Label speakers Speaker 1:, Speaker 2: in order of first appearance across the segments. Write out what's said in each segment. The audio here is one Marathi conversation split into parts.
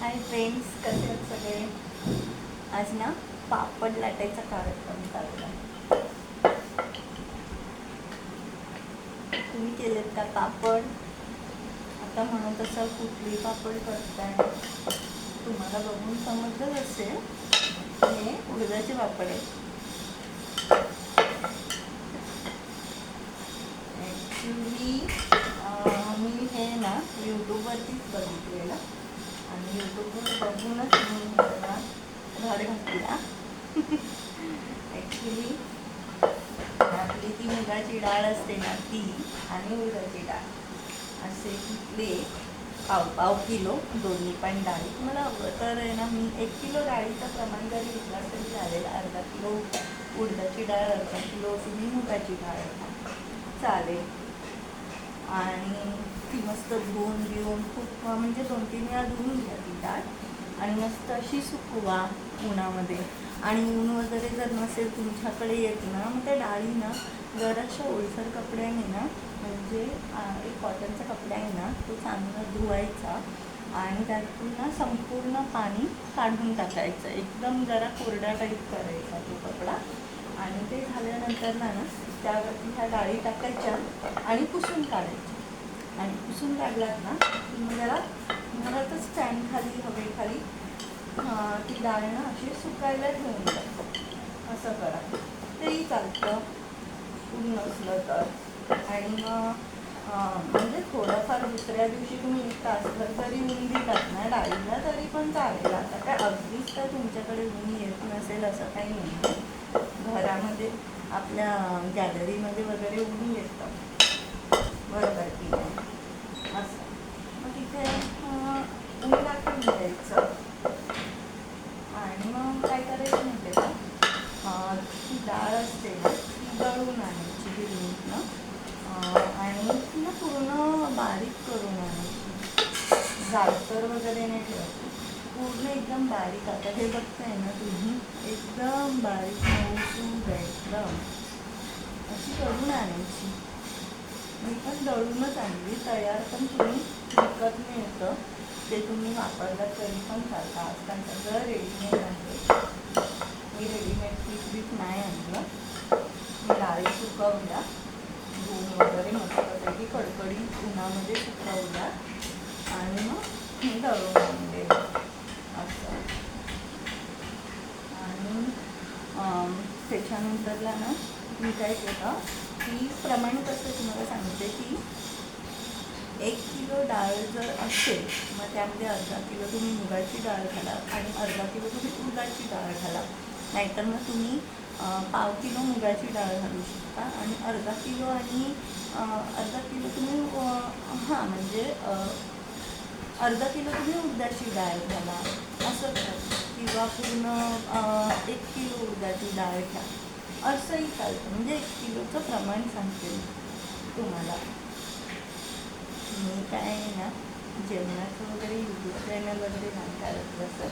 Speaker 1: हाय फ्रेंड्स कसे आहेत सगळे? आज ना पापड लाटायचा कार्यक्रम चालला आहे. तुम्ही केलेत का पापड? आता म्हणून तसं कुठली पापड करताय? तुम्हाला बघून समजलंच असेल. हे उडदाचे पापड आहेत. ॲक्च्युली मी हे ना यूट्यूबवरतीच बघितलेलं. आणि यूट्यूबवर बघूनच मी त्याला घर घातला ॲक्च्युली आपली ती मुगाची डाळ असते ना ती आणि उडदाची डाळ असे घेतले पाव पाव किलो दोन्ही पण डाळी मला तर आहे ना मी एक किलो डाळीचं प्रमाण जरी घेतला तरी चालेल अर्धा किलो उडदाची डाळ अर्धा किलो तुम्ही मुगाची डाळ चालेल आणि ती मस्त धुवून घेऊन खूप म्हणजे दोन तीन वेळा धुवून घ्या ती डाळ. आणि मस्त अशी सुकवा उन्हामध्ये. आणि ऊन वगैरे जर नसेल तुमच्याकडे येत ना मग त्या डाळी ना जराशा ओलसर कपड्याने ना म्हणजे एक कॉटनचा कपडा आहे ना तो चांगला धुवायचा. आणि त्यातून ना संपूर्ण पाणी काढून टाकायचं. एकदम जरा कोरडा टाईप करायचा तो कपडा. आणि ते झाल्यानंतर ना ना त्यावरती ह्या डाळी टाकायच्या आणि पुसून काढायच्या. आणि पुसून लागलात ना की मग जरा घरातच फॅनखाली खाली हवेखाली ती डाळ ना अशी सुकायला ठेवून द्या असं करा. तेही चालतं. ऊन नसलं तर. आणि मग म्हणजे थोडंफार दुसऱ्या दिवशी तुम्ही एक तासभर जरी ऊन दिलात ना डाळीला तरी पण चालेल. आता काय अगदीच तर तुमच्याकडे ऊन येत नसेल असं काही नाही घरामध्ये आपल्या गॅलरीमध्ये वगैरे ऊन येतं. बरोबर ठीक आहे असं मग तिथे अं, ऊन टाकून द्यायचं आणि मग काय करायचं म्हणते का ती डाळ असते ना ती दळून आणायची गिरणीतनं आणि ती ना पूर्ण बारीक करून आणायची जातर वगैरे नाही ठेवायची पूर्ण एकदम बारीक आता हे बघताय ना तुम्ही एकदम बारीक मऊसूद आहे एकदम. अशी करून आणायची. मी पण दळूनच आणली. तयार पण तुम्ही विकत मिळतं. ते तुम्ही वापरलात तरी पण चालतं. आजकाल सगळं रेडीमेड आहे. मी रेडीमेड पीठ बीठ नाही आणलं. मी डाळी सुकवल्या. धुवून वगैरे मस्तपैकी कडकडीत उन्हामध्ये सुकवल्या. आणि मग मी दळून आणले. असं. आणि त्याच्यानंतरला ना मी काय केलं? ती प्रमाण कसं तुम्हाला सांगते की एक किलो डाळ जर असेल मग त्यामध्ये अर्धा किलो तुम्ही मुगाची डाळ घाला आणि अर्धा किलो तुम्ही उडदाची डाळ घाला. नाहीतर मग तुम्ही पाव किलो मुगाची डाळ घालू शकता आणि अर्धा किलो आणि अर्धा किलो तुम्ही हां म्हणजे अर्धा किलो तुम्ही उडदाची डाळ घाला. असं करा. किंवा पूर्ण एक किलो उडदाची डाळ घ्या. असंही चालतं. म्हणजे एक किलोचं प्रमाण सांगते तुम्हाला. मी काय आहे ना जेवणाचं वगैरे यूट्यूब चॅनल वगैरे नाही करत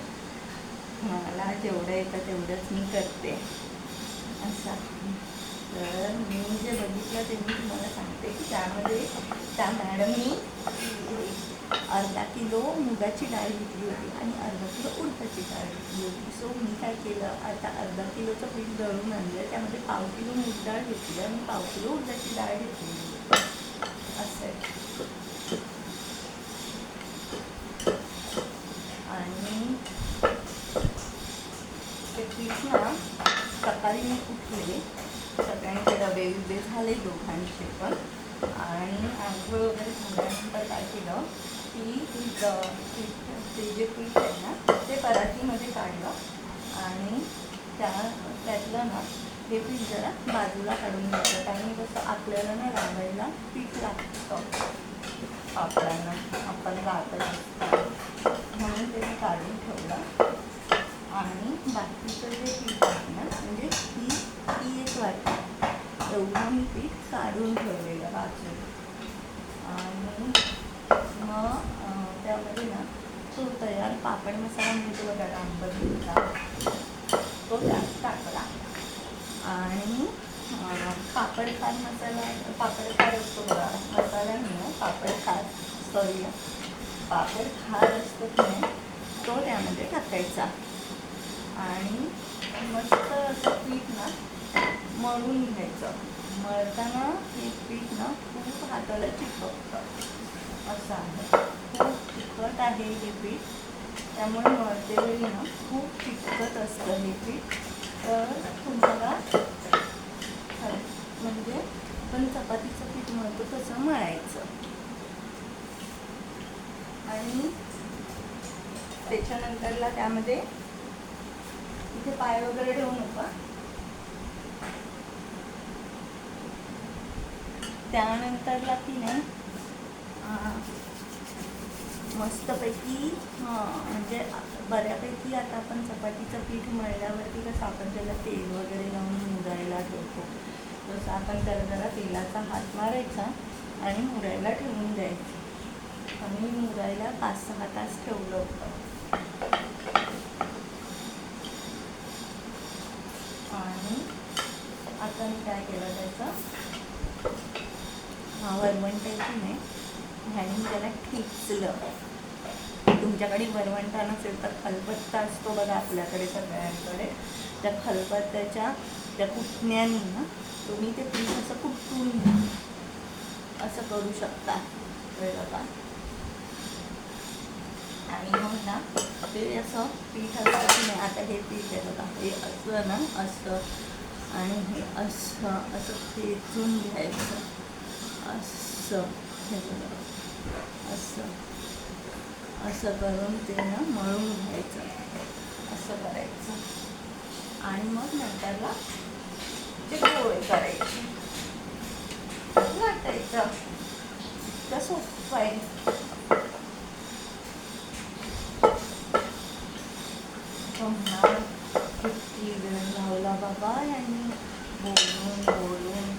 Speaker 1: मला जेवढं येतं तेवढंच मी करते. असं. तर मी जे बघितलं ते मी तुम्हाला सांगते की त्यामध्ये त्या मॅडमनी अर्धा किलो मुगाची डाळ घेतली होती आणि अर्धा किलो उडदाची डाळ घेतली होती. सो मी काय केलं? आता अर्धा किलोचं पीठ दळून आणलं. त्यामध्ये पाव किलो मूग डाळ घेतली आणि पाव किलो उडदाची डाळ घेतली. असं आहे. आणि ते पीठ ना सकाळी मी उठले सगळ्यांचे डबे बिबे झाले दोघांचे पण. आणि आंघोळ वगैरे झाल्यानंतर काय केलं? की पीठ ते जे पीठ आहे ना ते पराठीमध्ये काढलं आणि त्या त्यातलं ना हे पीठ जरा बाजूला काढून घ्यायचं कारण कसं आपल्याला ना लावायला पीठ लागतं. आपल्याला आपण लागत म्हणून ते मी काढून ठेवलं. आणि बाकीचं जे पीठ आहे ना म्हणजे ही ही एक वाटी. एवढं मी पीठ काढून ठेवलेलं बाजूला. आणि मग त्यामध्ये ना तो तयार पापड मसाला म्हणजे मिळतो बघा रामबदलीचा तो त्यात टाकला. आणि पापड खार मसाला पापड खार असतो बघा. मसाला नाही हो, पापड खार. सॉरी पापड खार असतो की नाही तो त्यामध्ये टाकायचा. आणि मस्त असं पीठ ना मळून घ्यायचं. मळताना हे पीठ ना खूप हाताला चिपकतं. असं आहे. खूप तिखट आहे हे पीठ. त्यामुळे मळतेवेळी ना खूप तिखट असतं हे पीठ. तर तुम्हाला म्हणजे पण चपातीचं पीठ मळतो तसं मळायचं. आणि त्याच्यानंतरला त्यामध्ये इथे पाय वगैरे ठेवू नका. त्यानंतरला ती नाही मस्तपैकी हां म्हणजे बऱ्यापैकी आता आपण चपातीचं पीठ मळल्यावरती कसं आपण त्याला तेल वगैरे लावून मुरायला ठेवतो. तसं आपण त्याला जरा तेलाचा हात मारायचा आणि मुरायला ठेवून द्यायचं. आम्ही मुरायला पाच सहा तास ठेवलं होतं. आणि आता मी काय केलं त्याचं? हा वरवंट आहे नाही. ह्याने त्याला खिचलं. तुमच्याकडे वरवंटा नसेल तर खलबत्ता असतो बघा आपल्याकडे सगळ्यांकडे. त्या खलबत्त्याच्या त्या कुटण्याने ना तुम्ही ते पीठ असं कुटून घ्या. असं करू शकता. कळलं का आणि मग ना ते असं पीठ असतं की नाही आता हे पीठ आहे बघा हे असं ना असं आणि हे असं असं खेचून घ्यायचं. असं. हे बघा. असं. असं करून ते ना मळून घ्यायचं. असं करायचं. आणि मग नंतरला ते गोळे करायचे. वाटायचं इतकं सोपं आहे किती वेळ लावला बाबा यांनी. बोलून बोलून.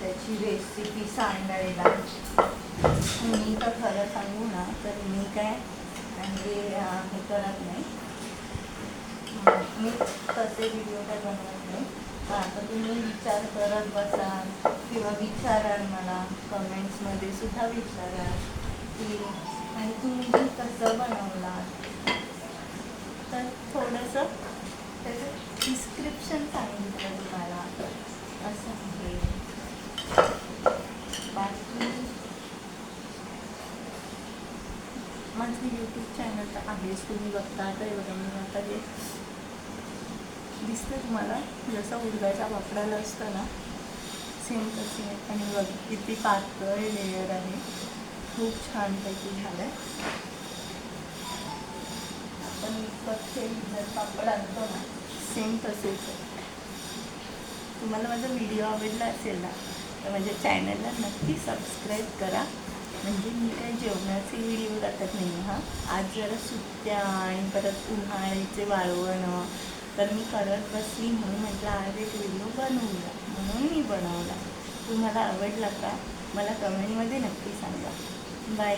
Speaker 1: त्याची रेसिपी सांगायला. मी तर खरं सांगू ना तर मी काय म्हणजे हे करत नाही. मी तसे व्हिडिओ काय बनवत नाही. पण आता तुम्ही विचार करत बसाल किंवा विचाराल मला कमेंट्समध्ये सुद्धा विचाराल की आणि तुम्ही कसं बनवलात तर थोडंसं त्याचं डिस्क्रिप्शन सांगितलं तुम्हाला. असं आहे. बाकी माझं यूट्यूब चॅनल तर आहेच तुम्ही बघता आता एवढं बघा मी आता जे दिसतं तुम्हाला जसं उडदाच्या वापरायला असतं ना सेम तसे आणि बघ किती पातळ लेअर आहे. खूप छानपैकी झालं आहे आपण इतके जर पापड आणतो ना सेम तसेच तुम्हाला माझा व्हिडिओ आवडला असेल ना तर माझ्या चॅनलला नक्की सबस्क्राईब करा. म्हणजे मी काय जेवणाचे व्हिडिओ टाकत नाही हां. आज जरा सुट्ट्या आणि परत उन्हाळ्याचे वाळवणं तर मी करत बसली म्हणून म्हटलं आज एक व्हिडिओ बनवूया. म्हणून मी बनवला. तुम्हाला आवडला का? मला कमेंटमध्ये नक्की सांगा. बाय